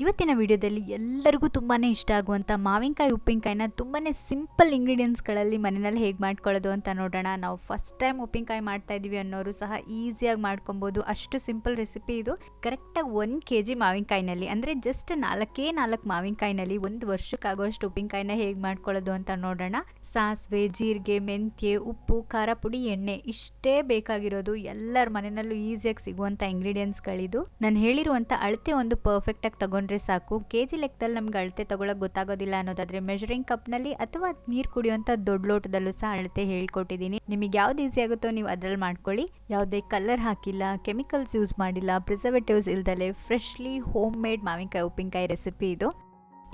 ಇವತ್ತಿನ ವಿಡಿಯೋದಲ್ಲಿ ಎಲ್ಲರಿಗೂ ತುಂಬಾ ಇಷ್ಟ ಆಗುವಂಥ ಮಾವಿನಕಾಯಿ, ಉಪ್ಪಿನಕಾಯಿನ ತುಂಬಾ ಸಿಂಪಲ್ ಇಂಗ್ರೀಡಿಯೆಂಟ್ಸ್ಗಳಲ್ಲಿ ಮನೆಯಲ್ಲಿ ಹೇಗೆ ಮಾಡ್ಕೊಳ್ಳೋದು ಅಂತ ನೋಡೋಣ. ನಾವು ಫಸ್ಟ್ ಟೈಮ್ ಉಪ್ಪಿನಕಾಯಿ ಮಾಡ್ತಾ ಇದ್ದೀವಿ ಅನ್ನೋರು ಸಹ ಈಸಿಯಾಗಿ ಮಾಡ್ಕೊಬೋದು. ಅಷ್ಟು ಸಿಂಪಲ್ ರೆಸಿಪಿ ಇದು. ಕರೆಕ್ಟಾಗಿ ಒಂದು ಕೆ ಜಿ ಮಾವಿನಕಾಯಿನಲ್ಲಿ, ಅಂದರೆ ಜಸ್ಟ್ ನಾಲ್ಕೇ ನಾಲ್ಕು ಮಾವಿನಕಾಯಿನಲ್ಲಿ ಒಂದು ವರ್ಷಕ್ಕಾಗುವಷ್ಟು ಉಪ್ಪಿನಕಾಯಿನ ಹೇಗೆ ಮಾಡ್ಕೊಳ್ಳೋದು ಅಂತ ನೋಡೋಣ. ಸಾಸಿವೆ, ಜೀರಿಗೆ, ಮೆಂತ್ಯ, ಉಪ್ಪು, ಖಾರ, ಪುಡಿ, ಎಣ್ಣೆ ಇಷ್ಟೇ ಬೇಕಾಗಿರೋದು ಎಲ್ಲರ ಮನೆಯಲ್ಲೂ ಈಸಿಯಾಗಿ ಸಿಗುವಂಥ ಇಂಗ್ರೀಡಿಯೆಂಟ್ಸ್ಗಳಿದು ನಾನು ಹೇಳಿರುವಂಥ ಅಳತೆ ಒಂದು ಪರ್ಫೆಕ್ಟಾಗಿ ತಗೊಂಡ್ರೆ ಸಾಕು. ಕೆ ಜಿ ಲೆಕ್ಕದಲ್ಲಿ ನಮ್ಗೆ ಅಳತೆ ತೊಗೊಳಕ್ಕೆ ಗೊತ್ತಾಗೋದಿಲ್ಲ ಅನ್ನೋದಾದರೆ ಮೆಜರಿಂಗ್ ಕಪ್ನಲ್ಲಿ ಅಥವಾ ನೀರು ಕುಡಿಯುವಂಥ ದೊಡ್ಡ ಲೋಟದಲ್ಲೂ ಸಹ ಅಳತೆ ಹೇಳ್ಕೊಟ್ಟಿದ್ದೀನಿ. ನಿಮಗೆ ಯಾವ್ದು ಈಸಿ ಆಗುತ್ತೋ ನೀವು ಅದ್ರಲ್ಲಿ ಮಾಡ್ಕೊಳ್ಳಿ. ಯಾವುದೇ ಕಲರ್ ಹಾಕಿಲ್ಲ ಕೆಮಿಕಲ್ಸ್ ಯೂಸ್ ಮಾಡಿಲ್ಲ ಪ್ರಿಸರ್ವೇಟಿವ್ಸ್ ಇಲ್ದಲೆ ಫ್ರೆಶ್ಲಿ ಹೋಮ್ ಮೇಡ್ ಮಾವಿನಕಾಯಿ, ಉಪ್ಪಿನಕಾಯಿ ರೆಸಿಪಿ ಇದು.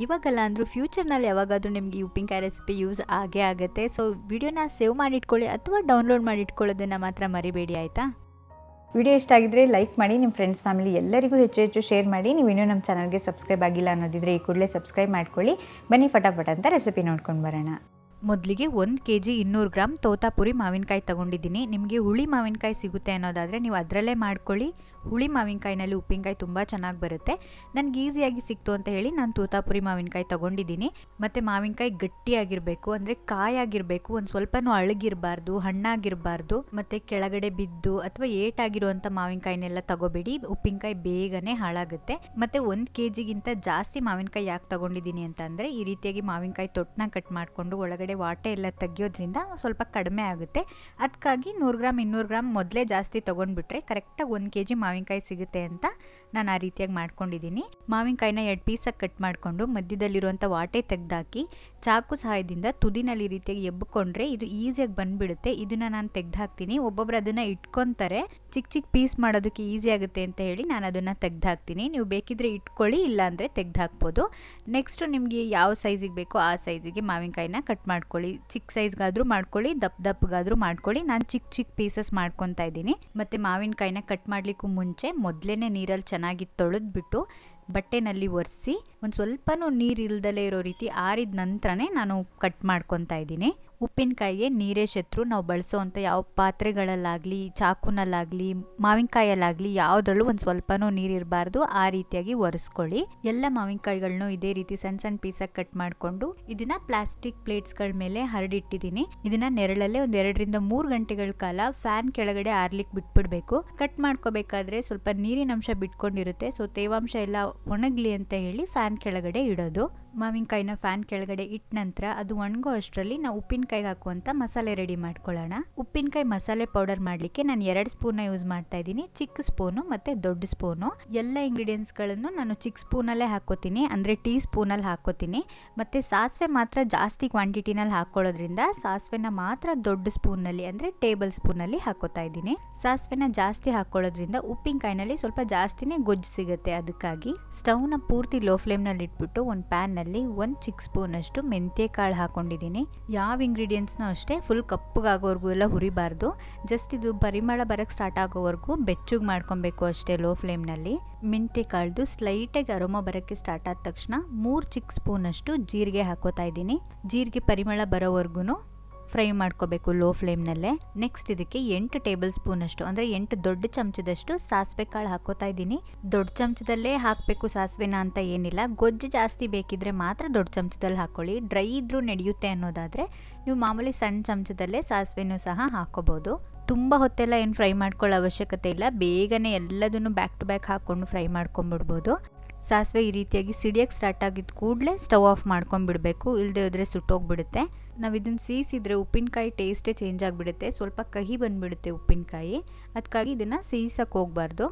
ಇವಾಗಲ್ಲ ಅಂದರೂ ಫ್ಯೂಚರ್ನಲ್ಲಿ ಯಾವಾಗಾದರೂ ನಿಮಗೆ ಈ ಉಪ್ಪಿನಕಾಯಿ ರೆಸಿಪಿ ಯೂಸ್ ಆಗೇ ಆಗುತ್ತೆ. ಸೊ ವಿಡಿಯೋನ ಸೇವ್ ಮಾಡಿಟ್ಕೊಳ್ಳಿ ಅಥವಾ ಡೌನ್ಲೋಡ್ ಮಾಡಿಟ್ಕೊಳ್ಳೋದನ್ನು ಮಾತ್ರ ಮರಿಬೇಡಿ ಆಯಿತಾ? ವಿಡಿಯೋ ಇಷ್ಟ ಆಗಿದ್ರೆ ಲೈಕ್ ಮಾಡಿ ನಿಮ್ಮ ಫ್ರೆಂಡ್ಸ್ ಫ್ಯಾಮಿಲಿ ಎಲ್ಲರಿಗೂ ಹೆಚ್ಚು ಹೆಚ್ಚು ಶೇರ್ ಮಾಡಿ. ನೀವು ಇನ್ನೂ ನಮ್ಮ ಚಾನಲ್ಗೆ ಸಬ್ಸ್ಕ್ರೈಬ್ ಆಗಿಲ್ಲ ಅನ್ನೋದಿದ್ರೆ ಈ ಕೂಡಲೇ ಸಬ್ಸ್ಕ್ರೈಬ್ ಮಾಡ್ಕೊಳ್ಳಿ. ಬನ್ನಿ ಫಟಾಫಟ ಅಂತ ರೆಸಿಪಿ ನೋಡ್ಕೊಂಡು ಬರೋಣ. ಮೊದಲಿಗೆ ಒಂದು ಕೆ ಜಿ ಇನ್ನೂರು ಗ್ರಾಮ್ ತೋತಾಪುರಿ ಮಾವಿನಕಾಯಿ ತೊಗೊಂಡಿದ್ದೀನಿ. ನಿಮಗೆ ಹುಳಿ ಮಾವಿನಕಾಯಿ ಸಿಗುತ್ತೆ ಅನ್ನೋದಾದರೆ ನೀವು ಅದರಲ್ಲೇ ಮಾಡ್ಕೊಳ್ಳಿ. ಹುಳಿ ಮಾವಿನಕಾಯಿನಲ್ಲಿ ಉಪ್ಪಿನಕಾಯಿ ತುಂಬ ಚೆನ್ನಾಗಿ ಬರುತ್ತೆ. ನನಗೆ ಈಸಿಯಾಗಿ ಸಿಕ್ತು ಅಂತ ಹೇಳಿ ನಾನು ತೂತಾಪುರಿ ಮಾವಿನಕಾಯಿ ತೊಗೊಂಡಿದ್ದೀನಿ. ಮತ್ತು ಮಾವಿನಕಾಯಿ ಗಟ್ಟಿಯಾಗಿರಬೇಕು, ಅಂದರೆ ಕಾಯಾಗಿರಬೇಕು, ಒಂದು ಸ್ವಲ್ಪನೂ ಅಳಗಿರಬಾರ್ದು, ಹಣ್ಣಾಗಿರಬಾರ್ದು, ಮತ್ತು ಕೆಳಗಡೆ ಬಿದ್ದು ಅಥವಾ ಏಟಾಗಿರುವಂಥ ಮಾವಿನಕಾಯಿನೆಲ್ಲ ತಗೋಬೇಡಿ. ಉಪ್ಪಿನಕಾಯಿ ಬೇಗನೆ ಹಾಳಾಗುತ್ತೆ. ಮತ್ತು ಒಂದು ಕೆ ಜಿಗಿಂತ ಜಾಸ್ತಿ ಮಾವಿನಕಾಯಿ ಯಾಕೆ ತಗೊಂಡಿದ್ದೀನಿ ಅಂತಂದರೆ ಈ ರೀತಿಯಾಗಿ ಮಾವಿನಕಾಯಿ ತೊಟ್ಟನ ಕಟ್ ಮಾಡಿಕೊಂಡು ಒಳಗಡೆ ವಾಟೆ ಎಲ್ಲ ತೆಗಿಯೋದ್ರಿಂದ ಸ್ವಲ್ಪ ಕಡಿಮೆ ಆಗುತ್ತೆ. ಅದಕ್ಕಾಗಿ ನೂರು ಗ್ರಾಮ್, ಇನ್ನೂರು ಗ್ರಾಮ್ ಮೊದಲೇ ಜಾಸ್ತಿ ತೊಗೊಂಡ್ಬಿಟ್ರೆ ಕರೆಕ್ಟಾಗಿ ಒಂದು ಕೆ ಜಿ ಮಾವಿನಕಾಯಿ ಸಿಗುತ್ತೆ ಅಂತ ನಾನು ಆ ರೀತಿಯಾಗಿ ಮಾಡ್ಕೊಂಡಿದ್ದೀನಿ. ಮಾವಿನಕಾಯಿನ ಎರಡು ಪೀಸಾಗಿ ಕಟ್ ಮಾಡಿಕೊಂಡು ಮಧ್ಯದಲ್ಲಿರುವಂಥ ವಾಟೆ ತೆಗೆದಾಕಿ ಚಾಕು ಸಹಾಯದಿಂದ ತುದಿನಲ್ಲಿ ರೀತಿಯಾಗಿ ಎಬ್ಬಿಕೊಂಡ್ರೆ ಇದು ಈಸಿಯಾಗಿ ಬಂದ್ಬಿಡುತ್ತೆ. ಇದನ್ನು ನಾನು ತೆಗೆದು ಹಾಕ್ತೀನಿ ಒಬ್ಬೊಬ್ರು ಅದನ್ನು ಇಟ್ಕೊತಾರೆ. ಚಿಕ್ಕ ಚಿಕ್ಕ ಪೀಸ್ ಮಾಡೋದಕ್ಕೆ ಈಸಿ ಆಗುತ್ತೆ ಅಂತ ಹೇಳಿ ನಾನು ಅದನ್ನು ತೆಗ್ದು ಹಾಕ್ತೀನಿ ನೀವು ಬೇಕಿದ್ರೆ ಇಟ್ಕೊಳ್ಳಿ, ಇಲ್ಲಾಂದರೆ ತೆಗ್ದು ಹಾಕ್ಬೋದು ನೆಕ್ಸ್ಟು ನಿಮಗೆ ಯಾವ ಸೈಜಿಗೆ ಬೇಕೋ ಆ ಸೈಜಿಗೆ ಮಾವಿನಕಾಯಿನ ಕಟ್ ಮಾಡ್ಕೊಳ್ಳಿ. ಚಿಕ್ಕ ಸೈಜ್ಗಾದರೂ ಮಾಡ್ಕೊಳ್ಳಿ, ದಪ್ಪ ದಪ್ಪಗಾದರೂ ಮಾಡ್ಕೊಳ್ಳಿ. ನಾನು ಚಿಕ್ಕ ಚಿಕ್ಕ ಪೀಸಸ್ ಮಾಡ್ಕೊತಾ ಇದ್ದೀನಿ. ಮತ್ತು ಮಾವಿನಕಾಯಿನ ಕಟ್ ಮಾಡಲಿಕ್ಕೂ ಮುಂಚೆ ಮೊದಲೇ ನೀರಲ್ಲಿ ಚೆನ್ನಾಗಿ ತೊಳೆದ್ಬಿಟ್ಟು ಬಟ್ಟೆನಲ್ಲಿ ಒರೆಸಿ, ಒಂದು ಸ್ವಲ್ಪನೂ ನೀರು ಇಲ್ದಲೇ ಇರೋ ರೀತಿ ಆರಿದ ನಂತರನೇ ನಾನು ಕಟ್ ಮಾಡ್ಕೊತಾ ಇದ್ದೀನಿ. ಉಪ್ಪಿನಕಾಯಿಗೆ ನೀರೇ ಶತ್ರು. ನಾವು ಬಳಸೋವಂಥ ಯಾವ ಪಾತ್ರೆಗಳಲ್ಲಾಗಲಿ, ಚಾಕುನಲ್ಲಾಗಲಿ, ಮಾವಿನಕಾಯಲ್ಲಾಗಲಿ ಯಾವುದ್ರಲ್ಲೂ ಒಂದು ಸ್ವಲ್ಪನೂ ನೀರು ಇರಬಾರ್ದು. ಆ ರೀತಿಯಾಗಿ ಒರೆಸ್ಕೊಳ್ಳಿ. ಎಲ್ಲ ಮಾವಿನಕಾಯಿಗಳನ್ನು ಇದೇ ರೀತಿ ಸಣ್ಣ ಸಣ್ಣ ಪೀಸಾಗಿ ಕಟ್ ಮಾಡಿಕೊಂಡು ಇದನ್ನ ಪ್ಲಾಸ್ಟಿಕ್ ಪ್ಲೇಟ್ಸ್ಗಳ ಮೇಲೆ ಹರಡಿಟ್ಟಿದ್ದೀನಿ ಇದನ್ನ ನೆರಳಲ್ಲೇ ಒಂದು ಎರಡರಿಂದ ಮೂರು ಗಂಟೆಗಳ ಕಾಲ ಫ್ಯಾನ್ ಕೆಳಗಡೆ ಆರ್ಲಿಕ್ಕೆ ಬಿಟ್ಬಿಡಬೇಕು. ಕಟ್ ಮಾಡ್ಕೋಬೇಕಾದ್ರೆ ಸ್ವಲ್ಪ ನೀರಿನ ಅಂಶ ಬಿಟ್ಕೊಂಡಿರುತ್ತೆ. ಸೊ ತೇವಾಂಶ ಎಲ್ಲ ಒಣಗಲಿ ಅಂತ ಹೇಳಿ ಫ್ಯಾನ್ ಕೆಳಗಡೆ ಇಡೋದು. ಮಾವಿನಕಾಯಿನ ಫ್ಯಾನ್ ಕೆಳಗಡೆ ಇಟ್ಟ ನಂತರ ಅದು ಒಣಗೋ ಅಷ್ಟರಲ್ಲಿ ನಾವು ಉಪ್ಪಿನಕಾಯಿಗೆ ಹಾಕುವಂಥ ಮಸಾಲೆ ರೆಡಿ ಮಾಡ್ಕೊಳ್ಳೋಣ. ಉಪ್ಪಿನಕಾಯಿ ಮಸಾಲೆ ಪೌಡರ್ ಮಾಡಲಿಕ್ಕೆ ನಾನು ಎರಡು ಸ್ಪೂನ ಯೂಸ್ ಮಾಡ್ತಾ ಇದ್ದೀನಿ. ಚಿಕ್ಕ ಸ್ಪೂನು ಮತ್ತು ದೊಡ್ಡ ಸ್ಪೂನು. ಎಲ್ಲ ಇಂಗ್ರೀಡಿಯೆಂಟ್ಸ್ಗಳನ್ನು ನಾನು ಚಿಕ್ಕ ಸ್ಪೂನಲ್ಲೇ ಹಾಕೋತೀನಿ. ಅಂದರೆ ಟೀ ಸ್ಪೂನಲ್ಲಿ ಹಾಕೋತೀನಿ. ಮತ್ತು ಸಾಸಿವೆ ಮಾತ್ರ ಜಾಸ್ತಿ ಕ್ವಾಂಟಿಟಿನಲ್ಲಿ ಹಾಕೊಳ್ಳೋದ್ರಿಂದ ಸಾಸಿವೆನ ಮಾತ್ರ ದೊಡ್ಡ ಸ್ಪೂನಲ್ಲಿ ಅಂದರೆ ಟೇಬಲ್ ಸ್ಪೂನಲ್ಲಿ ಹಾಕೋತಾ ಇದ್ದೀನಿ. ಸಾಸಿವೆನ ಜಾಸ್ತಿ ಹಾಕೊಳ್ಳೋದ್ರಿಂದ ಉಪ್ಪಿನಕಾಯಿನಲ್ಲಿ ಸ್ವಲ್ಪ ಜಾಸ್ತಿನೇ ಗೊಜ್ಜು ಸಿಗುತ್ತೆ ಅದಕ್ಕಾಗಿ. ಸ್ಟವ್ನ ಪೂರ್ತಿ ಲೋ ಫ್ಲೇಮ್ನಲ್ಲಿ ಇಟ್ಬಿಟ್ಟು ಒಂದು ಪ್ಯಾನ್ನಲ್ಲಿ ಒಂದು ಚಿಕ್ಕ ಸ್ಪೂನಷ್ಟು ಕಾಳು ಹಾಕೊಂಡಿದ್ದೀನಿ ಯಾವ ಇಂಗ್ರೀಡಿಯೆಂಟ್ಸ್ನ ಅಷ್ಟೇ ಫುಲ್ ಕಪ್ಪಗಾಗೋವರೆಗೂ ಎಲ್ಲ ಹುರಿಬಾರ್ದು. ಜಸ್ಟ್ ಇದು ಪರಿಮಳ ಬರೋಕ್ಕೆ ಸ್ಟಾರ್ಟ್ ಆಗೋವರೆಗೂ ಬೆಚ್ಚಗೆ ಮಾಡ್ಕೊಬೇಕು ಅಷ್ಟೇ ಲೋ ಫ್ಲೇಮ್ನಲ್ಲಿ ಕಾಳ್ದು ಸ್ಲೈಟಾಗಿ ಅರೋಮ ಬರೋಕ್ಕೆ ಸ್ಟಾರ್ಟ್ ಆದ ತಕ್ಷಣ ಮೂರು ಚಿಕ್ಕ ಸ್ಪೂನಷ್ಟು ಜೀರಿಗೆ ಹಾಕೋತಾ ಇದ್ದೀನಿ. ಜೀರಿಗೆ ಪರಿಮಳ ಬರೋವರೆಗೂ ಫ್ರೈ ಮಾಡ್ಕೋಬೇಕು ಲೋ ಫ್ಲೇಮ್ನಲ್ಲೇ. ನೆಕ್ಸ್ಟ್ ಇದಕ್ಕೆ ಎಂಟು ಟೇಬಲ್ ಸ್ಪೂನ್ ಅಷ್ಟು, ಅಂದರೆ ಎಂಟು ದೊಡ್ಡ ಚಮಚದಷ್ಟು ಸಾಸಿವೆ ಕಾಳು ಹಾಕೋತಾ ಇದ್ದೀನಿ. ದೊಡ್ಡ ಚಮಚದಲ್ಲೇ ಹಾಕಬೇಕು ಸಾಸಿವೆನ ಅಂತ ಏನಿಲ್ಲ. ಗೊಜ್ಜು ಜಾಸ್ತಿ ಬೇಕಿದ್ರೆ ಮಾತ್ರ ದೊಡ್ಡ ಚಮಚದಲ್ಲಿ ಹಾಕೊಳ್ಳಿ. ಡ್ರೈ ಇದ್ರೂ ನಡೆಯುತ್ತೆ ಅನ್ನೋದಾದರೆ ನೀವು ಮಾಮೂಲಿ ಸಣ್ಣ ಚಮಚದಲ್ಲೇ ಸಾಸಿವೆನೂ ಸಹ ಹಾಕೋಬೋದು ತುಂಬ ಹೊತ್ತೆಲ್ಲ ಏನು ಫ್ರೈ ಮಾಡ್ಕೊಳ್ಳೋ ಅವಶ್ಯಕತೆ ಇಲ್ಲ. ಬೇಗನೆ ಎಲ್ಲದನ್ನು ಬ್ಯಾಕ್ ಟು ಬ್ಯಾಕ್ ಹಾಕ್ಕೊಂಡು ಫ್ರೈ ಮಾಡ್ಕೊಂಬಿಡ್ಬೋದು. ಸಾಸಿವೆ ಈ ರೀತಿಯಾಗಿ ಸಿಡಿಯಕ್ಕೆ ಸ್ಟಾರ್ಟ್ ಆಗಿದ್ದ ಕೂಡಲೇ ಸ್ಟವ್ ಆಫ್ ಮಾಡ್ಕೊಂಡ್ಬಿಡ್ಬೇಕು ಇಲ್ಲದೆ ಹೋದರೆ ಸುಟ್ಟೋಗ್ಬಿಡುತ್ತೆ. ನಾವು ಇದನ್ನು ಸೀಸಿದ್ರೆ ಉಪ್ಪಿನಕಾಯಿ ಟೇಸ್ಟೇ ಚೇಂಜ್ ಆಗಿಬಿಡುತ್ತೆ. ಸ್ವಲ್ಪ ಕಹಿ ಬಂದುಬಿಡುತ್ತೆ ಉಪ್ಪಿನಕಾಯಿ. ಅದಕ್ಕಾಗಿ ಇದನ್ನು ಸೀಸಕ್ಕೆ ಹೋಗಬಾರ್ದು.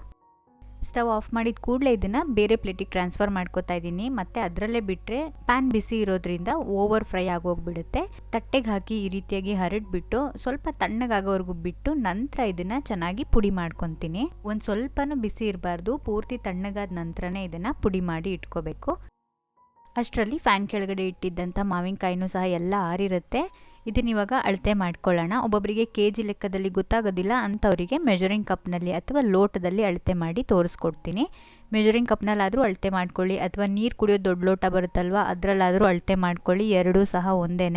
ಸ್ಟವ್ ಆಫ್ ಮಾಡಿದ ಕೂಡಲೇ ಇದನ್ನು ಬೇರೆ ಪ್ಲೇಟಿಗೆ ಟ್ರಾನ್ಸ್ಫರ್ ಮಾಡ್ಕೋತಾ ಇದ್ದೀನಿ ಮತ್ತು ಅದರಲ್ಲೇ ಬಿಟ್ಟರೆ ಪ್ಯಾನ್ ಬಿಸಿ ಇರೋದ್ರಿಂದ ಓವರ್ ಫ್ರೈ ಆಗೋಗ್ಬಿಡುತ್ತೆ. ತಟ್ಟೆಗೆ ಹಾಕಿ ಈ ರೀತಿಯಾಗಿ ಹರಡ್ಬಿಟ್ಟು ಸ್ವಲ್ಪ ತಣ್ಣಗಾಗೋವರೆಗೂ ಬಿಟ್ಟು ನಂತರ ಇದನ್ನು ಚೆನ್ನಾಗಿ ಪುಡಿ ಮಾಡ್ಕೊತೀನಿ. ಒಂದು ಸ್ವಲ್ಪನೂ ಬಿಸಿ ಇರಬಾರ್ದು. ಪೂರ್ತಿ ತಣ್ಣಗಾದ ನಂತರನೇ ಇದನ್ನು ಪುಡಿ ಮಾಡಿ ಇಟ್ಕೋಬೇಕು. ಅಷ್ಟರಲ್ಲಿ ಫ್ಯಾನ್ ಕೆಳಗಡೆ ಇಟ್ಟಿದ್ದಂಥ ಮಾವಿನಕಾಯಿನೂ ಸಹ ಎಲ್ಲ ಆರಿರುತ್ತೆ. ಇದನ್ನ ಇವಾಗ ಅಳತೆ ಮಾಡ್ಕೊಳ್ಳೋಣ. ಒಬ್ಬೊಬ್ಬರಿಗೆ ಕೆ ಜಿ ಲೆಕ್ಕದಲ್ಲಿ ಗೊತ್ತಾಗೋದಿಲ್ಲ ಅಂಥವರಿಗೆ ಮೆಜರಿಂಗ್ ಕಪ್ನಲ್ಲಿ ಅಥವಾ ಲೋಟದಲ್ಲಿ ಅಳತೆ ಮಾಡಿ ತೋರಿಸ್ಕೊಡ್ತೀನಿ. ಮೆಜರಿಂಗ್ ಕಪ್ನಲ್ಲಾದರೂ ಅಳತೆ ಮಾಡ್ಕೊಳ್ಳಿ. ಅಥವಾ ನೀರು ಕುಡಿಯೋ ದೊಡ್ಡ ಲೋಟ ಬರುತ್ತಲ್ವ, ಅದರಲ್ಲಾದರೂ ಅಳತೆ ಮಾಡ್ಕೊಳ್ಳಿ. ಎರಡೂ ಸಹ ಒಂದೇ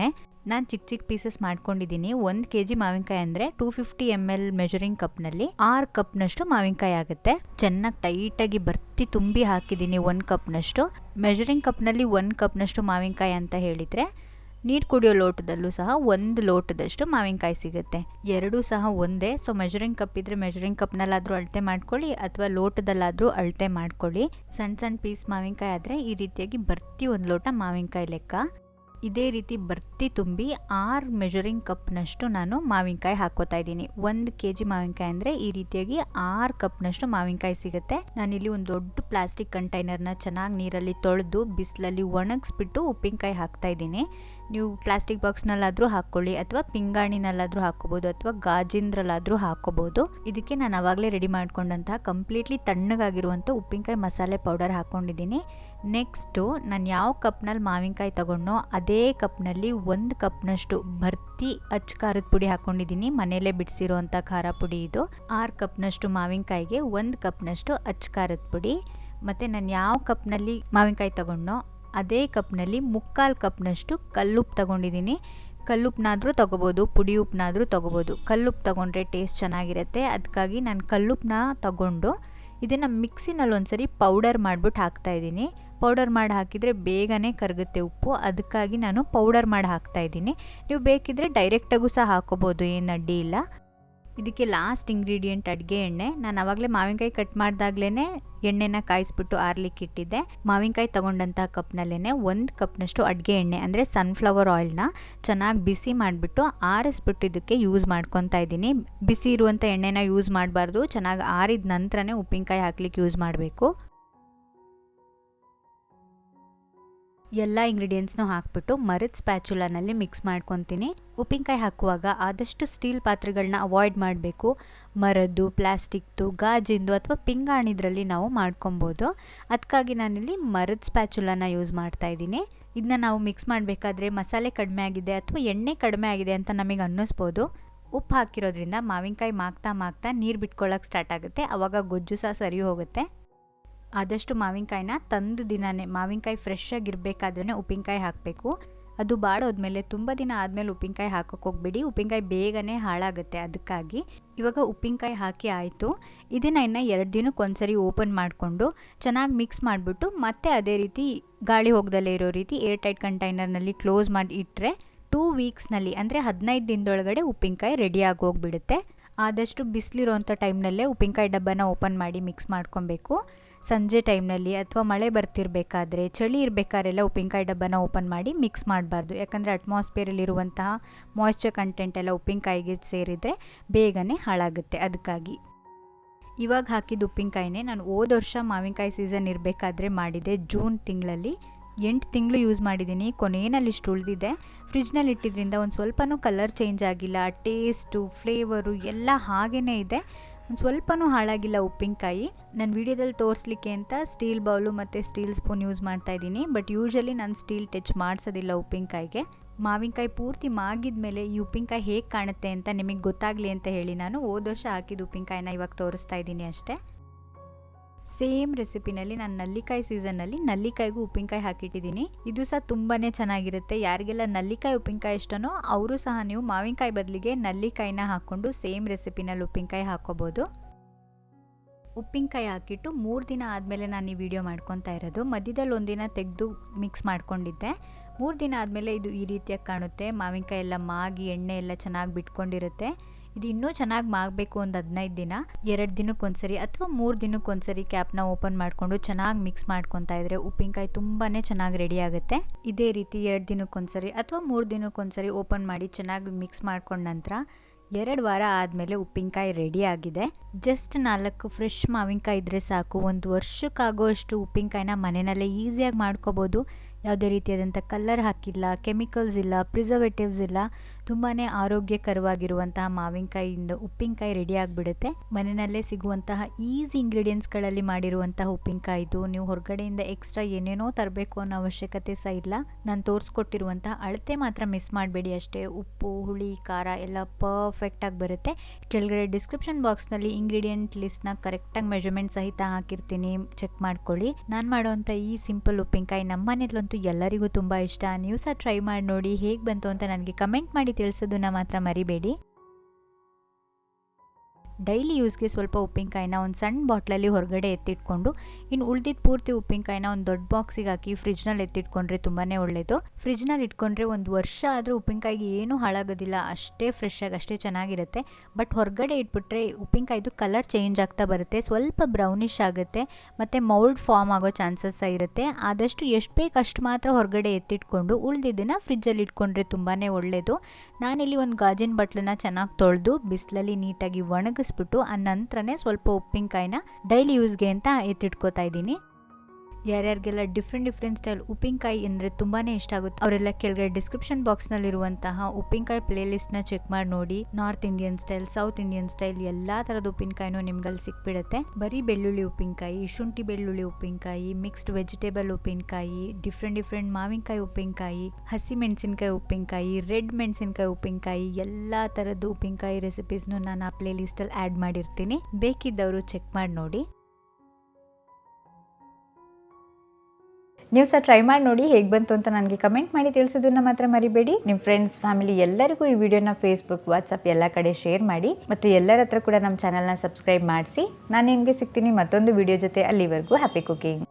ನಾನು ಚಿಕ್ಕ ಚಿಕ್ಕ ಪೀಸಸ್ ಮಾಡ್ಕೊಂಡಿದ್ದೀನಿ. ಒಂದು ಕೆ ಜಿ ಮಾವಿನಕಾಯಿ ಅಂದರೆ two fifty M L measuring ಕಪ್ನಲ್ಲಿ ಆರು ಕಪ್ನಷ್ಟು ಮಾವಿನಕಾಯಿ ಆಗುತ್ತೆ. ಚೆನ್ನಾಗಿ ಟೈಟಾಗಿ ಬರ್ತಿ ತುಂಬಿ ಹಾಕಿದ್ದೀನಿ ಒಂದು ಕಪ್ನಷ್ಟು ಮೆಜರಿಂಗ್ ಕಪ್ನಲ್ಲಿ ಒಂದು ಕಪ್ನಷ್ಟು ಮಾವಿನಕಾಯಿ ಅಂತ ಹೇಳಿದರೆ ನೀರು ಕುಡಿಯೋ ಲೋಟದಲ್ಲೂ ಸಹ ಒಂದು ಲೋಟದಷ್ಟು ಮಾವಿನಕಾಯಿ ಸಿಗುತ್ತೆ. ಎರಡೂ ಸಹ ಒಂದೇ. ಸೊ ಮೆಜರಿಂಗ್ ಕಪ್ ಇದ್ರೆ ಮೆಜರಿಂಗ್ ಕಪ್ನಲ್ಲಾದರೂ ಅಳತೆ ಮಾಡ್ಕೊಳ್ಳಿ ಅಥವಾ ಲೋಟದಲ್ಲಾದರೂ ಅಳತೆ ಮಾಡ್ಕೊಳ್ಳಿ. ಸಣ್ಣ ಸಣ್ಣ ಪೀಸ್ ಮಾವಿನಕಾಯಿ ಆದರೆ ಈ ರೀತಿಯಾಗಿ ಬರ್ತಿ ಒಂದು ಲೋಟ ಮಾವಿನಕಾಯಿ ಲೆಕ್ಕ. ಇದೇ ರೀತಿ ಬರ್ತಿ ತುಂಬಿ ಆರು ಮೆಜರಿಂಗ್ ಕಪ್ನಷ್ಟು ನಾನು ಮಾವಿನಕಾಯಿ ಹಾಕೋತಾ ಇದ್ದೀನಿ. ಒಂದು ಕೆ ಜಿ ಮಾವಿನಕಾಯಿ ಅಂದರೆ ಈ ರೀತಿಯಾಗಿ ಆರು ಕಪ್ನಷ್ಟು ಮಾವಿನಕಾಯಿ ಸಿಗುತ್ತೆ. ನಾನಿಲ್ಲಿ ಒಂದು ದೊಡ್ಡ ಪ್ಲಾಸ್ಟಿಕ್ ಕಂಟೈನರ್ನ ಚೆನ್ನಾಗಿ ನೀರಲ್ಲಿ ತೊಳೆದು, ಬಿಸಿಲಲ್ಲಿ ಒಣಗಿಸ್ಬಿಟ್ಟು ಉಪ್ಪಿನಕಾಯಿ ಹಾಕ್ತಾ ಇದ್ದೀನಿ. ನೀವು ಪ್ಲಾಸ್ಟಿಕ್ ಬಾಕ್ಸ್ನಲ್ಲಾದರೂ ಹಾಕ್ಕೊಳ್ಳಿ ಅಥವಾ ಪಿಂಗಾಣಿನಲ್ಲಾದರೂ ಹಾಕ್ಕೋಬೋದು ಅಥವಾ ಗಾಜಿಂದ್ರಲ್ಲಾದರೂ ಹಾಕ್ಕೋಬೋದು. ಇದಕ್ಕೆ ನಾನು ಆವಾಗಲೇ ರೆಡಿ ಮಾಡ್ಕೊಂಡಂತಹ ಕಂಪ್ಲೀಟ್ಲಿ ತಣ್ಣಗಾಗಿರುವಂಥ ಉಪ್ಪಿನಕಾಯಿ ಮಸಾಲೆ ಪೌಡರ್ ಹಾಕ್ಕೊಂಡಿದ್ದೀನಿ. ನೆಕ್ಸ್ಟು ನಾನು ಯಾವ ಕಪ್ನಲ್ಲಿ ಮಾವಿನಕಾಯಿ ತಗೊಂಡೋ ಅದೇ ಕಪ್ನಲ್ಲಿ ಒಂದು ಕಪ್ನಷ್ಟು ಭರ್ತಿ ಅಚ್ಚ ಖಾರದ ಪುಡಿ ಹಾಕ್ಕೊಂಡಿದ್ದೀನಿ. ಮನೆಯಲ್ಲೇ ಬಿಡಿಸಿರುವಂಥ ಖಾರ ಪುಡಿ ಇದು. ಆರು ಕಪ್ನಷ್ಟು ಮಾವಿನಕಾಯಿಗೆ ಒಂದು ಕಪ್ನಷ್ಟು ಅಚ್ಚ ಖಾರದ ಪುಡಿ. ಮತ್ತು ನಾನು ಯಾವ ಕಪ್ನಲ್ಲಿ ಮಾವಿನಕಾಯಿ ತಗೊಂಡೋ ಅದೇ ಕಪ್ನಲ್ಲಿ ಮುಕ್ಕಾಲು ಕಪ್ನಷ್ಟು ಕಲ್ಲುಪ್ಪು ತಗೊಂಡಿದ್ದೀನಿ. ಕಲ್ಲುಪ್ಪನಾದರೂ ತೊಗೋಬೋದು ಪುಡಿ ಉಪ್ಪನ್ನಾದರೂ ತೊಗೋಬೋದು. ಕಲ್ಲುಪ್ಪು ತೊಗೊಂಡ್ರೆ ಟೇಸ್ಟ್ ಚೆನ್ನಾಗಿರುತ್ತೆ. ಅದಕ್ಕಾಗಿ ನಾನು ಕಲ್ಲುಪ್ಪನ್ನ ತಗೊಂಡು ಇದನ್ನು ಮಿಕ್ಸಿನಲ್ಲಿ ಒಂದ್ಸರಿ ಪೌಡರ್ ಮಾಡಿಬಿಟ್ಟು ಹಾಕ್ತಾಯಿದ್ದೀನಿ ಪೌಡರ್ ಮಾಡಿ ಹಾಕಿದರೆ ಬೇಗನೆ ಕರಗುತ್ತೆ ಉಪ್ಪು. ಅದಕ್ಕಾಗಿ ನಾನು ಪೌಡರ್ ಮಾಡಿ ಹಾಕ್ತಾಯಿದ್ದೀನಿ ನೀವು ಬೇಕಿದ್ದರೆ ಡೈರೆಕ್ಟಾಗೂ ಸಹ ಹಾಕೋಬೋದು, ಏನು ಅಡ್ಡಿ ಇಲ್ಲ. ಇದಕ್ಕೆ ಲಾಸ್ಟ್ ಇಂಗ್ರೀಡಿಯೆಂಟ್ ಅಡುಗೆ ಎಣ್ಣೆ. ನಾನು ಆವಾಗಲೇ ಮಾವಿನಕಾಯಿ ಕಟ್ ಮಾಡಿದಾಗ್ಲೇ ಎಣ್ಣೆನ ಕಾಯಿಸ್ಬಿಟ್ಟು ಆರ್ಲಿಕ್ಕೆ ಇಟ್ಟಿದ್ದೆ. ಮಾವಿನಕಾಯಿ ತೊಗೊಂಡಂಥ ಕಪ್ನಲ್ಲೇ ಒಂದು ಕಪ್ನಷ್ಟು ಅಡುಗೆ ಎಣ್ಣೆ, ಅಂದರೆ ಸನ್ಫ್ಲವರ್ ಆಯಿಲ್ನ ಚೆನ್ನಾಗಿ ಬಿಸಿ ಮಾಡಿಬಿಟ್ಟು ಆರಿಸ್ಬಿಟ್ಟು ಇದಕ್ಕೆ ಯೂಸ್ ಮಾಡ್ಕೊತಾ ಇದ್ದೀನಿ. ಬಿಸಿ ಇರುವಂಥ ಎಣ್ಣೆನ ಯೂಸ್ ಮಾಡಬಾರ್ದು. ಚೆನ್ನಾಗಿ ಆರಿದ ನಂತರನೇ ಉಪ್ಪಿನಕಾಯಿ ಹಾಕ್ಲಿಕ್ಕೆ ಯೂಸ್ ಮಾಡಬೇಕು. ಎಲ್ಲ ಇಂಗ್ರೀಡಿಯೆಂಟ್ಸ್ನೂ ಹಾಕ್ಬಿಟ್ಟು ಮರದ ಸ್ಪ್ಯಾಚುಲಾನಲ್ಲಿ ಮಿಕ್ಸ್ ಮಾಡ್ಕೊತೀನಿ. ಉಪ್ಪಿನಕಾಯಿ ಹಾಕುವಾಗ ಆದಷ್ಟು ಸ್ಟೀಲ್ ಪಾತ್ರೆಗಳನ್ನ ಅವಾಯ್ಡ್ ಮಾಡಬೇಕು. ಮರದ್ದು, ಪ್ಲಾಸ್ಟಿಕ್ದು, ಗಾಜಿಂದು ಅಥವಾ ಪಿಂಗಾಣಿದ್ರಲ್ಲಿ ನಾವು ಮಾಡ್ಕೊಬೋದು. ಅದಕ್ಕಾಗಿ ನಾನಿಲ್ಲಿ ಮರದ ಸ್ಪ್ಯಾಚುಲಾನ ಯೂಸ್ ಮಾಡ್ತಾ ಇದ್ದೀನಿ. ಇದನ್ನ ನಾವು ಮಿಕ್ಸ್ ಮಾಡಬೇಕಾದ್ರೆ ಮಸಾಲೆ ಕಡಿಮೆ ಆಗಿದೆ ಅಥವಾ ಎಣ್ಣೆ ಕಡಿಮೆ ಆಗಿದೆ ಅಂತ ನಮಗೆ ಅನ್ನಿಸ್ಬೋದು. ಉಪ್ಪು ಹಾಕಿರೋದ್ರಿಂದ ಮಾವಿನಕಾಯಿ ಮಾಕ್ತಾ ಮಾಕ್ತಾ ನೀರು ಬಿಟ್ಕೊಳ್ಳೋಕೆ ಸ್ಟಾರ್ಟ್ ಆಗುತ್ತೆ. ಆವಾಗ ಗೊಜ್ಜು ಸಹ ಸರಿ ಹೋಗುತ್ತೆ. ಆದಷ್ಟು ಮಾವಿನಕಾಯಿನ ತಂದು ದಿನನೇ, ಮಾವಿನಕಾಯಿ ಫ್ರೆಶ್ ಆಗಿರಬೇಕಾದ್ರೆ ಉಪ್ಪಿನಕಾಯಿ ಹಾಕಬೇಕು. ಅದು ಬಾಡೋದ್ಮೇಲೆ ತುಂಬ ದಿನ ಆದಮೇಲೆ ಉಪ್ಪಿನಕಾಯಿ ಹಾಕೋಕೆ ಹೋಗ್ಬಿಡಿ. ಉಪ್ಪಿನಕಾಯಿ ಬೇಗನೆ ಹಾಳಾಗುತ್ತೆ ಅದಕ್ಕಾಗಿ. ಇವಾಗ ಉಪ್ಪಿನಕಾಯಿ ಹಾಕಿ ಆಯಿತು. ಇದನ್ನು ಇನ್ನು ಎರಡು ದಿನಕ್ಕೆ ಒಂದ್ಸರಿ ಓಪನ್ ಮಾಡಿಕೊಂಡು ಚೆನ್ನಾಗಿ ಮಿಕ್ಸ್ ಮಾಡಿಬಿಟ್ಟು ಮತ್ತೆ ಅದೇ ರೀತಿ ಗಾಳಿ ಹೋಗ್ದಲ್ಲೇ ಇರೋ ರೀತಿ ಏರ್ ಟೈಟ್ ಕಂಟೈನರ್ನಲ್ಲಿ ಕ್ಲೋಸ್ ಮಾಡಿ ಇಟ್ಟರೆ ಟೂ ವೀಕ್ಸ್ನಲ್ಲಿ ಅಂದರೆ ಹದಿನೈದು ದಿನದೊಳಗಡೆ ಉಪ್ಪಿನಕಾಯಿ ರೆಡಿಯಾಗಿ ಹೋಗ್ಬಿಡುತ್ತೆ. ಆದಷ್ಟು ಬಿಸಿಲಿರೋಂಥ ಟೈಮ್ನಲ್ಲೇ ಉಪ್ಪಿನಕಾಯಿ ಡಬ್ಬನ ಓಪನ್ ಮಾಡಿ ಮಿಕ್ಸ್ ಮಾಡ್ಕೊಬೇಕು. ಸಂಜೆ ಟೈಮ್ನಲ್ಲಿ ಅಥವಾ ಮಳೆ ಬರ್ತಿರ್ಬೇಕಾದ್ರೆ, ಚಳಿ ಇರಬೇಕಾದ್ರೆಲ್ಲ ಉಪ್ಪಿನಕಾಯಿ ಡಬ್ಬನ ಓಪನ್ ಮಾಡಿ ಮಿಕ್ಸ್ ಮಾಡಬಾರ್ದು. ಯಾಕಂದರೆ ಅಟ್ಮಾಸ್ಫಿಯರಲ್ಲಿರುವಂತಹ ಮಾಯ್ಶ್ಚರ್ ಕಂಟೆಂಟ್ ಎಲ್ಲ ಉಪ್ಪಿನಕಾಯಿಗೆ ಸೇರಿದರೆ ಬೇಗನೆ ಹಾಳಾಗುತ್ತೆ ಅದಕ್ಕಾಗಿ. ಇವಾಗ ಹಾಕಿದ ಉಪ್ಪಿನಕಾಯಿನೇ ನಾನು ಹೋದ ವರ್ಷ ಮಾವಿನಕಾಯಿ ಸೀಸನ್ ಇರಬೇಕಾದ್ರೆ ಮಾಡಿದೆ. ಜೂನ್ ತಿಂಗಳಲ್ಲಿ ಎಂಟು ತಿಂಗಳು ಯೂಸ್ ಮಾಡಿದ್ದೀನಿ. ಕೊನೆಯಲ್ಲಿ ಇಷ್ಟು ಉಳಿದಿದೆ. ಫ್ರಿಜ್ನಲ್ಲಿ ಇಟ್ಟಿದ್ರಿಂದ ಒಂದು ಸ್ವಲ್ಪನೂ ಕಲರ್ ಚೇಂಜ್ ಆಗಿಲ್ಲ. ಟೇಸ್ಟು ಫ್ಲೇವರು ಎಲ್ಲ ಹಾಗೇ ಇದೆ. ಒಂದು ಸ್ವಲ್ಪನೂ ಹಾಳಾಗಿಲ್ಲ ಉಪ್ಪಿನಕಾಯಿ. ನಾನು ವಿಡಿಯೋದಲ್ಲಿ ತೋರಿಸ್ಲಿಕ್ಕೆ ಅಂತ ಸ್ಟೀಲ್ ಬೌಲು ಮತ್ತು ಸ್ಟೀಲ್ ಸ್ಪೂನ್ ಯೂಸ್ ಮಾಡ್ತಾ ಇದ್ದೀನಿ. ಬಟ್ ಯೂಶಲಿ ನಾನು ಸ್ಟೀಲ್ ಟಚ್ ಮಾಡಿಸೋದಿಲ್ಲ ಉಪ್ಪಿನಕಾಯಿಗೆ. ಮಾವಿನಕಾಯಿ ಪೂರ್ತಿ ಮಾಗಿದ ಮೇಲೆ ಈ ಉಪ್ಪಿನಕಾಯಿ ಹೇಗೆ ಕಾಣುತ್ತೆ ಅಂತ ನಿಮಗೆ ಗೊತ್ತಾಗಲಿ ಅಂತ ಹೇಳಿ ನಾನು ಹೋದ ವರ್ಷ ಹಾಕಿದ ಉಪ್ಪಿನಕಾಯಿನ ಇವಾಗ ತೋರಿಸ್ತಾ ಇದ್ದೀನಿ ಅಷ್ಟೇ. ಸೇಮ್ ರೆಸಿಪಿನಲ್ಲಿ ನಾನು ನಲ್ಲಿಕಾಯಿ ಸೀಸನ್ನಲ್ಲಿ ನಲ್ಲಿಕಾಯಿಗೂ ಉಪ್ಪಿನಕಾಯಿ ಹಾಕಿಟ್ಟಿದ್ದೀನಿ. ಇದು ಸಹ ತುಂಬಾ ಚೆನ್ನಾಗಿರುತ್ತೆ. ಯಾರಿಗೆಲ್ಲ ನಲ್ಲಿಕಾಯಿ ಉಪ್ಪಿನಕಾಯಿ ಇಷ್ಟನೋ ಅವರು ಸಹ ನೀವು ಮಾವಿನಕಾಯಿ ಬದಲಿಗೆ ನಲ್ಲಿಕಾಯಿನ ಹಾಕ್ಕೊಂಡು ಸೇಮ್ ರೆಸಿಪಿನಲ್ಲಿ ಉಪ್ಪಿನಕಾಯಿ ಹಾಕೋಬೋದು ಉಪ್ಪಿನಕಾಯಿ ಹಾಕಿಟ್ಟು ಮೂರು ದಿನ ಆದಮೇಲೆ ನಾನು ಈ ವಿಡಿಯೋ ಮಾಡ್ಕೊತಾ ಇರೋದು. ಮಧ್ಯದಲ್ಲಿ ಒಂದಿನ ತೆಗೆದು ಮಿಕ್ಸ್ ಮಾಡ್ಕೊಂಡಿದ್ದೆ. ಮೂರು ದಿನ ಆದಮೇಲೆ ಇದು ಈ ರೀತಿಯಾಗಿ ಕಾಣುತ್ತೆ. ಮಾವಿನಕಾಯಿ ಎಲ್ಲ ಮಾಗಿ, ಎಣ್ಣೆ ಎಲ್ಲ ಚೆನ್ನಾಗಿ ಬಿಟ್ಕೊಂಡಿರುತ್ತೆ. ಇದು ಇನ್ನೂ ಚೆನ್ನಾಗಿ ಮಾಗಬೇಕು ಒಂದು ಹದಿನೈದು ದಿನ, ಎರಡು ದಿನಕ್ಕೊಂದ್ಸರಿ ಅಥವಾ ಮೂರು ದಿನಕ್ಕೊಂದ್ಸರಿ ಕ್ಯಾಪ್ನ ಓಪನ್ ಮಾಡಿಕೊಂಡು ಚೆನ್ನಾಗಿ ಮಿಕ್ಸ್ ಮಾಡ್ಕೊತಾ ಇದ್ರೆ ಉಪ್ಪಿನಕಾಯಿ ತುಂಬಾ ಚೆನ್ನಾಗಿ ರೆಡಿ ಆಗುತ್ತೆ. ಇದೇ ರೀತಿ ಎರಡು ದಿನಕ್ಕೊಂದ್ಸರಿ ಅಥವಾ ಮೂರು ದಿನಕ್ಕೊಂದ್ಸರಿ ಓಪನ್ ಮಾಡಿ ಚೆನ್ನಾಗಿ ಮಿಕ್ಸ್ ಮಾಡ್ಕೊಂಡ ನಂತರ ಎರಡು ವಾರ ಆದಮೇಲೆ ಉಪ್ಪಿನಕಾಯಿ ರೆಡಿ ಆಗಿದೆ. ಜಸ್ಟ್ ನಾಲ್ಕು ಫ್ರೆಶ್ ಮಾವಿನಕಾಯಿ ಇದ್ದರೆ ಸಾಕು. ಒಂದು ವರ್ಷಕ್ಕಾಗೋಷ್ಟು ಉಪ್ಪಿನಕಾಯಿನ ಮನೆಯಲ್ಲೇ ಈಸಿಯಾಗಿ ಮಾಡ್ಕೋಬೋದು. ಯಾವುದೇ ರೀತಿಯಾದಂಥ ಕಲ್ಲರ್ ಹಾಕಿಲ್ಲ, ಕೆಮಿಕಲ್ಸ್ ಇಲ್ಲ, ಪ್ರಿಸರ್ವೇಟಿವ್ಸ್ ಇಲ್ಲ ತುಂಬಾ ಆರೋಗ್ಯಕರವಾಗಿರುವಂತಹ ಮಾವಿನಕಾಯಿಯಿಂದ ಉಪ್ಪಿನಕಾಯಿ ರೆಡಿ ಆಗಿಬಿಡುತ್ತೆ. ಮನೆಯಲ್ಲೇ ಸಿಗುವಂತಹ ಈಸಿ ಇಂಗ್ರೀಡಿಯೆಂಟ್ಸ್ಗಳಲ್ಲಿ ಮಾಡಿರುವಂತಹ ಉಪ್ಪಿನಕಾಯಿದು ನೀವು ಹೊರಗಡೆಯಿಂದ ಎಕ್ಸ್ಟ್ರಾ ಏನೇನೋ ತರಬೇಕು ಅನ್ನೋ ಅವಶ್ಯಕತೆ ಸಹ ಇಲ್ಲ. ನಾನು ತೋರಿಸ್ಕೊಟ್ಟಿರುವಂತಹ ಅಳತೆ ಮಾತ್ರ ಮಿಸ್ ಮಾಡಬೇಡಿ ಅಷ್ಟೇ. ಉಪ್ಪು, ಹುಳಿ, ಖಾರ ಎಲ್ಲ ಪರ್ಫೆಕ್ಟಾಗಿ ಬರುತ್ತೆ. ಕೆಳಗಡೆ ಡಿಸ್ಕ್ರಿಪ್ಷನ್ ಬಾಕ್ಸ್ನಲ್ಲಿ ಇಂಗ್ರೀಡಿಯೆಂಟ್ ಲಿಸ್ಟ್ನ ಕರೆಕ್ಟಾಗಿ ಮೆಜರ್ಮೆಂಟ್ ಸಹಿತ ಹಾಕಿರ್ತೀನಿ. ಚೆಕ್ ಮಾಡ್ಕೊಳ್ಳಿ. ನಾನು ಮಾಡುವಂಥ ಈ ಸಿಂಪಲ್ ಉಪ್ಪಿನಕಾಯಿ ನಮ್ಮ ಮನೇಲಂತೂ ಎಲ್ಲರಿಗೂ ತುಂಬ ಇಷ್ಟ. ನೀವು ಸಹ ಟ್ರೈ ಮಾಡಿ ನೋಡಿ ಹೇಗೆ ಬಂತು ಅಂತ ನನಗೆ ಕಮೆಂಟ್ ಮಾಡಿ ತಿಳಿಸೋದನ್ನ ಮಾತ್ರ ಮರಿಬೇಡಿ. ಡೈಲಿ ಯೂಸ್ಗೆ ಸ್ವಲ್ಪ ಉಪ್ಪಿನಕಾಯಿನ ಒಂದು ಸಣ್ಣ ಬಾಟ್ಲಲ್ಲಿ ಹೊರಗಡೆ ಎತ್ತಿಟ್ಕೊಂಡು, ಇನ್ನು ಉಳ್ದಿದ್ದು ಪೂರ್ತಿ ಉಪ್ಪಿನಕಾಯಿನ ಒಂದು ದೊಡ್ಡ ಬಾಕ್ಸಿಗೆ ಹಾಕಿ ಫ್ರಿಜ್ನಲ್ಲಿ ಎತ್ತಿಟ್ಕೊಂಡ್ರೆ ತುಂಬಾ ಒಳ್ಳೆಯದು ಫ್ರಿಜ್ನಲ್ಲಿ ಇಟ್ಕೊಂಡ್ರೆ ಒಂದು ವರ್ಷ ಆದರೂ ಉಪ್ಪಿನಕಾಯಿಗೆ ಏನೂ ಹಾಳಾಗೋದಿಲ್ಲ, ಅಷ್ಟೇ ಫ್ರೆಶ್ ಆಗಿ ಅಷ್ಟೇ ಚೆನ್ನಾಗಿರುತ್ತೆ. ಬಟ್ ಹೊರಗಡೆ ಇಟ್ಬಿಟ್ರೆ ಉಪ್ಪಿನಕಾಯಿದು ಕಲರ್ ಚೇಂಜ್ ಆಗ್ತಾ ಬರುತ್ತೆ, ಸ್ವಲ್ಪ ಬ್ರೌನಿಶ್ ಆಗುತ್ತೆ, ಮತ್ತು ಮೌಲ್ಡ್ ಫಾರ್ಮ್ ಆಗೋ ಚಾನ್ಸಸ್ ಇರುತ್ತೆ. ಆದಷ್ಟು ಎಷ್ಟು ಬೇಕು ಅಷ್ಟು ಮಾತ್ರ ಹೊರಗಡೆ ಎತ್ತಿಟ್ಕೊಂಡು, ಉಳಿದಿದ್ದನ್ನು ಫ್ರಿಜ್ಜಲ್ಲಿ ಇಟ್ಕೊಂಡ್ರೆ ತುಂಬಾ ಒಳ್ಳೆಯದು ನಾನಿಲ್ಲಿ ಒಂದು ಗಾಜಿನ ಬಟ್ಲನ್ನ ಚೆನ್ನಾಗಿ ತೊಳೆದು, ಬಿಸಿಲಲ್ಲಿ ನೀಟಾಗಿ ಒಣಗಿಸ್ಬಿಟ್ಟು ಆ ನಂತರನೇ ಸ್ವಲ್ಪ ಉಪ್ಪಿನಕಾಯಿನ ಡೈಲಿ ಯೂಸ್ಗೆ ಅಂತ ಎತ್ತಿಟ್ಕೋತಾ ಇದ್ದೀನಿ. ಯಾರ್ಯಾರಿಗೆಲ್ಲ ಡಿಫ್ರೆಂಟ್ ಡಿಫ್ರೆಂಟ್ ಸ್ಟೈಲ್ ಉಪ್ಪಿನಕಾಯಿ ಅಂದರೆ ತುಂಬಾ ಇಷ್ಟ ಆಗುತ್ತೆ. ಅವರೆಲ್ಲ ಕೆಳಗಡೆ ಡಿಸ್ಕ್ರಿಪ್ಷನ್ ಬಾಕ್ಸ್ನಲ್ಲಿರುವಂತಹ ಉಪ್ಪಿನಕಾಯಿ ಪ್ಲೇ ಲಿಸ್ಟ್ನ ಚೆಕ್ ಮಾಡಿ ನೋಡಿ. North Indian style south Indian style ಎಲ್ಲ ಥರದ ಉಪ್ಪಿನಕಾಯಿನೂ ನಿಮ್ಗಲ್ಲಿ ಸಿಕ್ಬಿಡುತ್ತೆ. ಬರೀ ಬೆಳ್ಳುಳ್ಳಿ ಉಪ್ಪಿನಕಾಯಿ, ಶುಂಠಿ ಬೆಳ್ಳುಳ್ಳಿ ಉಪ್ಪಿನಕಾಯಿ ಮಿಕ್ಸ್ಡ್ ವೆಜಿಟೇಬಲ್ ಉಪ್ಪಿನಕಾಯಿ ಡಿಫ್ರೆಂಟ್ ಡಿಫ್ರೆಂಟ್ ಮಾವಿನಕಾಯಿ ಉಪ್ಪಿನಕಾಯಿ, ಹಸಿ ಮೆಣಸಿನಕಾಯಿ ಉಪ್ಪಿನಕಾಯಿ ರೆಡ್ ಮೆಣಸಿನಕಾಯಿ ಉಪ್ಪಿನಕಾಯಿ ಎಲ್ಲ ಥರದ ಉಪ್ಪಿನಕಾಯಿ ರೆಸಿಪೀಸ್ನು ನಾನು ಆ ಪ್ಲೇ ಲಿಸ್ಟಲ್ಲಿ ಆ್ಯಡ್ ಮಾಡಿರ್ತೀನಿ. ಬೇಕಿದ್ದವರು ಚೆಕ್ ಮಾಡಿ ನೋಡಿ. ನೀವು ಸಹ ಟ್ರೈ ಮಾಡಿ ನೋಡಿ ಹೇಗೆ ಬಂತು ಅಂತ ನನಗೆ ಕಮೆಂಟ್ ಮಾಡಿ ತಿಳಿಸೋದನ್ನ ಮಾತ್ರ ಮರಿಬೇಡಿ. ನಿಮ್ಮ ಫ್ರೆಂಡ್ಸ್ ಫ್ಯಾಮಿಲಿ ಎಲ್ಲರಿಗೂ ಈ ವಿಡಿಯೋನ ಫೇಸ್ಬುಕ್ ವಾಟ್ಸಪ್ ಎಲ್ಲ ಕಡೆ ಶೇರ್ ಮಾಡಿ. ಮತ್ತು ಎಲ್ಲರ ಕೂಡ ನಮ್ಮ ಚಾನಲ್ನ ಸಬ್ಸ್ಕ್ರೈಬ್ ಮಾಡಿಸಿ. ನಾನು ನಿಮಗೆ ಸಿಗ್ತೀನಿ ಮತ್ತೊಂದು ವಿಡಿಯೋ ಜೊತೆ ಅಲ್ಲಿವರೆಗೂ. Happy cooking